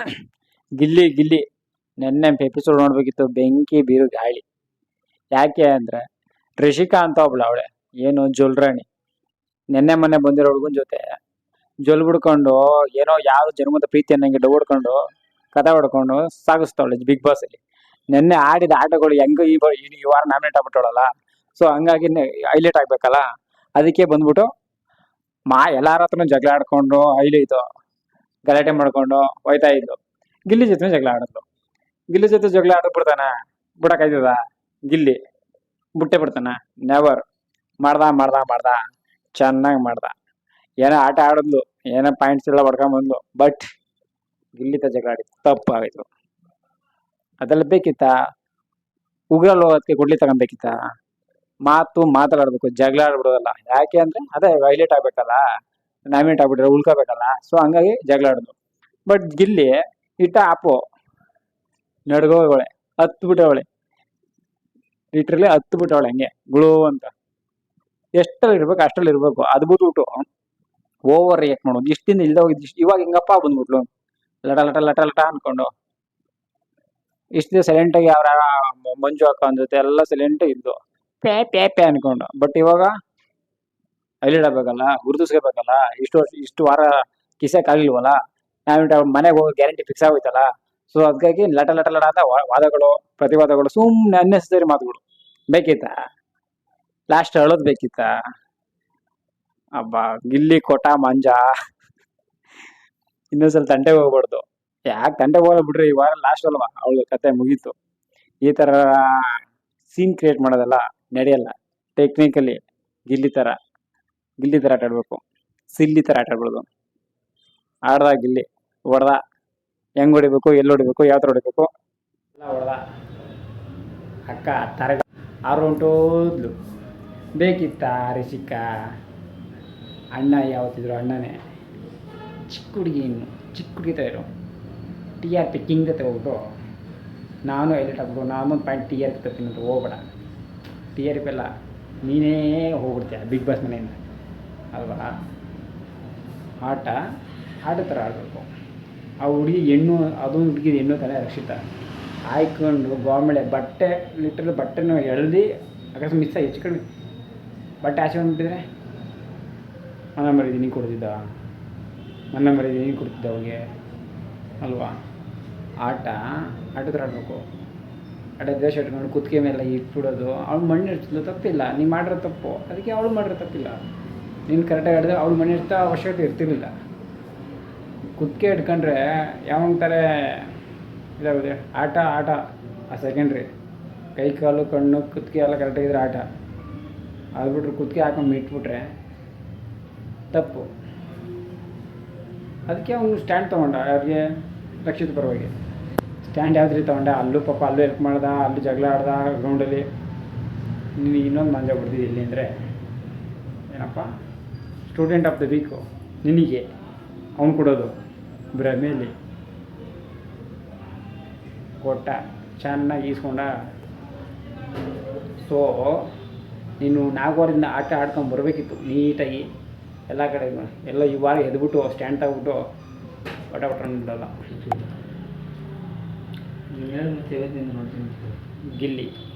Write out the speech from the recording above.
ಗಿಲ್ಲಿ ಗಿಲ್ಲಿ. ನೆನ್ನೆ ಎಪಿಸೋಡ್ ನೋಡ್ಬೇಕಿತ್ತು. ಬೆಂಕಿ ಬೀರು ಗಾಳಿ. ಯಾಕೆ ಅಂದ್ರೆ, ರಿಷಿಕಾ ಅಂತ ಒಬ್ಳು ಅವಳೆ. ಏನು? ಜೊಲ್ರಾಣಿ. ನೆನ್ನೆ ಮೊನ್ನೆ ಬಂದಿರೋ ಹುಡುಗನ ಜೊತೆ ಜೊಲ್ ಬಿಡ್ಕೊಂಡು, ಏನೋ ಯಾರು ಜನ್ಮದ ಪ್ರೀತಿ ಡವ್ ಹೊಡ್ಕೊಂಡು, ಕಥೆ ಹೊಡ್ಕೊಂಡು ಸಾಗಿಸ್ತಾವಳೆ ಬಿಗ್ ಬಾಸ್ ಅಲ್ಲಿ. ನೆನ್ನೆ ಆಡಿದ ಆಟಗಳು ಹೆಂಗ ಈ ಈ ವಾರ ನಾಮಿನೇಟ್ ಆಗ್ಬಿಟ್ಟವಳಲ್ಲ. ಸೊ ಹಂಗಾಗಿ ಹೈಲೈಟ್ ಆಗ್ಬೇಕಲ್ಲ? ಅದಕ್ಕೆ ಬಂದ್ಬಿಟ್ಟು, ಮಾ, ಎಲ್ಲಾರ ಹತ್ರನೂ ಜಗಳ ಆಡ್ಕೊಂಡು ಹೈಲೈತು ಗಲಾಟೆ ಮಾಡ್ಕೊಂಡು ಹೋಯ್ತಾ ಇದ್ಲು. ಗಿಲ್ಲಿ ಜೊತೆ ಜಗಳ ಆಡಿದ್ಲು. ಗಿಲ್ಲಿ ಜೊತೆ ಜಗಳ ಆಡಕ್ ಬಿಡ್ತಾನ. ಬಿಡಕ್ಕಾಯ್ತದ ಗಿಲ್ಲಿ. ಬುಟ್ಟೆ ಬಿಡ್ತಾನ. ನೆವರ್ ಮಾಡ್ದ ಮಾಡ್ದ ಮಾಡ್ದ. ಚೆನ್ನಾಗಿ ಮಾಡ್ದ. ಏನೋ ಆಟ ಆಡಿದ್ಲು. ಏನೋ ಪಾಯಿಂಟ್ಸ್ ಎಲ್ಲ ಹೊಡ್ಕೊಂಡ್ ಬಂದ್ಲು. ಬಟ್ ಗಿಲ್ಲಿತ ಜಗಳ ಆಡಿದ್ದು ತಪ್ಪಾಗಿತ್ತು ಅದೆಲ್ಲ ಬೇಕಿತ್ತ? ಉಗ್ರಲ್ಲಿ ಹೋಗೋದಕ್ಕೆ ಗುಡ್ಲಿ ತಗೊಂಬೇಕಿತ್ತ? ಮಾತು ಮಾತಾಡಬೇಕು. ಜಗಳ ಆಡ್ಬಿಡೋದಲ್ಲ. ಯಾಕೆ ಅಂದ್ರೆ, ಅದೇ ವೈಲೇಟ್ ಆಗ್ಬೇಕಲ್ಲ. ನಾಮಿನೇಟ್ ಆಗ್ಬಿಟ್ರೆ ಉಳ್ಕೋಬೇಕಲ್ಲ? ಸೊ ಹಂಗಾಗಿ ಜಗಳ ಆಡಿದ್ಲು ಬಟ್ ಗಿಲ್ಲಿ ಇಟ್ಟ ಆಪು. ನಡ್ಗೋವಳೆ ಹತ್ತು ಬಿಟ್ಟವಳೆ ಲಿಟ್ರಲಿ ಹತ್ತು ಬಿಟ್ಟವಳೆ ಹಂಗೆ, ಗುಳು ಅಂತ. ಎಷ್ಟಲ್ಲಿ ಇರ್ಬೇಕು ಅಷ್ಟರಲ್ಲಿ ಇರ್ಬೇಕು, ಅದು ಬಿಟ್ಬಿಟ್ಟು ಓವರ್ ರಿಯಾಕ್ಟ್ ಮಾಡೋದು. ಇಷ್ಟಿಂದ ಇಲ್ದ ಹೋಗಿದ್ದು ಇವಾಗ ಹಿಂಗಪ್ಪ ಬಂದ್ಬಿಟ್ಲು? ಲಟ ಲಟ ಲಟ ಲಟ ಅನ್ಕೊಂಡು. ಇಷ್ಟು ಸೈಲೆಂಟ್ ಆಗಿ ಅವ್ರ ಮಂಜು ಹಾಕೋ ಜೊತೆ ಎಲ್ಲ ಸೈಲೆಂಟ್ ಇದ್ದು. ಪೇ ಪ್ಯಾ ಪೇ ಅನ್ಕೊಂಡು. ಬಟ್ ಇವಾಗ ಹೈಲೈಟ್ ಆಗ್ಬೇಕಲ್ಲ, ಗುರುತಿಸ್ಕೋಬೇಕಲ್ಲ, ಇಷ್ಟು ವರ್ಷ, ಇಷ್ಟು ವಾರ ಕಿಸಕ್ ಆಗಿಲ್ವಲ್ಲ ನಾವು ಮನೆಗೆ ಹೋಗಿ ಗ್ಯಾರಂಟಿ ಫಿಕ್ಸ್ ಆಗೋಯ್ತಲ್ಲ. ಸೊ ಅದಕ್ಕಾಗಿ ಲಟ ಲಟ ಲಟ ಅಂತ ವಾದಗಳು, ಪ್ರತಿವಾದಗಳು ಸುಮ್ಮನೆ ಅನ್ನೆಸರಿ ಮಾತುಗಳು. ಬೇಕಿತ್ತ? ಲಾಸ್ಟ್ ಅಳೋದು ಬೇಕಿತ್ತ? ಅಬ್ಬ, ಗಿಲ್ಲಿ, ಕೊಟ, ಮಂಜ. ಇನ್ನೊಂದ್ಸಲ ತಂಟೆಗೆ ಹೋಗ್ಬಾರ್ದು. ಯಾಕೆ ತಂಟೆಗೆ ಹೋಗಲ್ಲ ಬಿಡ್ರಿ, ಈ ವಾರ ಲಾಸ್ಟ್ ಅಲ್ವಾ? ಅವಳು ಕತೆ ಮುಗೀತು. ಈ ತರ ಸೀನ್ ಕ್ರಿಯೇಟ್ ಮಾಡೋದಲ್ಲ ನಡೆಯಲ್ಲ. ಟೆಕ್ನಿಕಲಿ ಗಿಲ್ಲಿ ತರ. ಗಿಲ್ಲಿ ಥರ ಆಟ ಆಡ್ಬೇಕು. ಸಿಲ್ಲಿ ಥರ ಆಟ ಆಡ್ಬಾರ್ದು ಆಡ್ದ ಗಿಲ್ಲಿ, ಹೊಡೆದ, ಹೆಂಗ್ ಹೊಡಿಬೇಕು, ಎಲ್ಲಿ ಹೊಡಿಬೇಕು, ಯಾವ ಥರ ಹೊಡಿಬೇಕು. ಎಲ್ಲ ಹೊಡ್ದ. ಅಕ್ಕ ತರ ಆರು ಹೊಂಟೋದ್ಲು ಬೇಕಿತ್ತ ರಿಷಿಕ ಅಣ್ಣ ಯಾವತ್ತಿದ್ರು ಅಣ್ಣನೇ. ಚಿಕ್ಕ ಹುಡುಗಿ ಇನ್ನು. ಚಿಕ್ಕ ಹುಡುಗಿ ಇರು. ಟಿ ಆರ್ ಪಿ ಕಿಂಗ್ ತಗೋಬಿಟ್ಟು ನಾನು ಎಲೆಟ್ ಹಾಕ್ಬಿಟ್ಟು ನಾನು ಒಂದು ಪಾಯಿಂಟ್ ಟಿ ಆರ್ ಪಿ ತರ್ತೀನಿ ಅಂತ ಹೋಗ್ಬೇಡ. ಟಿ ಆರ್ ಪಿ ಎಲ್ಲ ನೀನೇ ಹೋಗ್ಬಿಡ್ತೀಯ ಬಿಗ್ ಬಾಸ್ ಮನೆಯಿಂದ. ಅಲ್ವಾ? ಆಟ ಆಟ ಥರ ಆಡಬೇಕು. ಆ ಹುಡುಗಿ ಹೆಣ್ಣು ಅದು ಹುಡುಗಿ ಹೆಣ್ಣು ತಲೆ ರಕ್ಷಿತ. ಆಯ್ಕೊಂಡು ಗೋಮಳೆ ಬಟ್ಟೆ, ಲಿಟ್ರಲ್ ಬಟ್ಟೆನ ಎಳ್ದು, ಅಕಸ್ಮಾತ್ ಮಿಸ್ ಹೆಚ್ಚು ಕಡಿಮೆ. ಬಟ್ಟೆ ಆಚೆ ಬಂದುಬಿಟ್ಟಿದ್ರೆ ಮನ ಮರೀದಿ ನೀನು ಕೊಡ್ತಿದ್ದ? ಮನ ಮರೀದಿ ನೀನು ಕೊಡ್ತಿದ್ದ ಅವ್ರಿಗೆ ಅಲ್ವಾ? ಆಟ ಆಟ ಥರ ಆಡಬೇಕು. ಆಟ ದೇಶ ಇಟ್ಕೊಂಡು ಕುತ್ತಿಗೆ ಮೇಲೆ ಇಟ್ಬಿಡೋದು. ಅವ್ಳು ಮಣ್ಣು ಇರ್ತಿದ್ದು ತಪ್ಪಿಲ್ಲ. ನೀವು ಮಾಡಿರೋ ತಪ್ಪು. ಅದಕ್ಕೆ ಅವಳು ಮಾಡಿರೋ ತಪ್ಪಿಲ್ಲ. ನೀನು ಕರೆಕ್ಟಾಗಿ ಆಡಿದ್ರೆ ಅವ್ಳು ಮನೆ ಇಡ್ತಾ ಅವಶ್ಯಕತೆ ಇರ್ತಿರ್ಲಿಲ್ಲ. ಕುತ್ತಿಗೆ ಇಟ್ಕೊಂಡ್ರೆ ಯಾವಂತಾರೆ ಇದಾಗುತ್ತೆ? ಆಟ ಆಟ. ಆ ಸೆಕೆಂಡ್ರಿ ಕೈ, ಕಾಲು, ಕಣ್ಣು, ಕುತ್ತಿಗೆ ಎಲ್ಲ ಕರೆಕ್ಟಾಗಿದ್ರೆ ಆಟ. ಅದು ಬಿಟ್ರೆ ಕುತ್ತಿಗೆ ಹಾಕೊಂಡು ಇಟ್ಬಿಟ್ರೆ ತಪ್ಪು. ಅದಕ್ಕೆ ಅವನು ಸ್ಟ್ಯಾಂಡ್ ತೊಗೊಂಡ. ಅವ್ರಿಗೆ ರಕ್ಷಿತ ಪರವಾಗಿ. ಸ್ಟ್ಯಾಂಡ್ ಯಾವ್ದು ರೀತಿ ತೊಗೊಂಡ? ಅಲ್ಲೂ ಪಾಪ ಅಲ್ಲೂ ಹೆಲ್ಪ್ ಮಾಡ್ದ, ಅಲ್ಲೂ ಜಗಳ ಆಡ್ದ ಗ್ರೌಂಡಲ್ಲಿ ನೀನು ಇನ್ನೊಂದು ಮಂಜ ಇಲ್ಲಿ ಅಂದರೆ ಏನಪ್ಪ? ಸ್ಟೂಡೆಂಟ್ ಆಫ್ ದ ವೀಕು ನಿನಗೆ ಅವನು ಕೊಡೋದು ಭ್ರಮೇಲಿ ಕೊಟ್ಟ ಚೆನ್ನಾಗಿ ಈಸ್ಕೊಂಡ. ಸೊ ನೀನು ನಾಗವಾರದಿಂದ ಆಟ ಆಡ್ಕೊಂಡು ಬರಬೇಕಿತ್ತು ನೀಟಾಗಿ. ಎಲ್ಲ ಕಡೆ ಎಲ್ಲ ಈ ವಾರ ಎದ್ಬಿಟ್ಟು ಸ್ಟ್ಯಾಂಡ್ ತಗ್ಬಿಟ್ಟು ಪಟ ಬಿಡಲ್ಲ. ಗಿಲ್ಲಿ.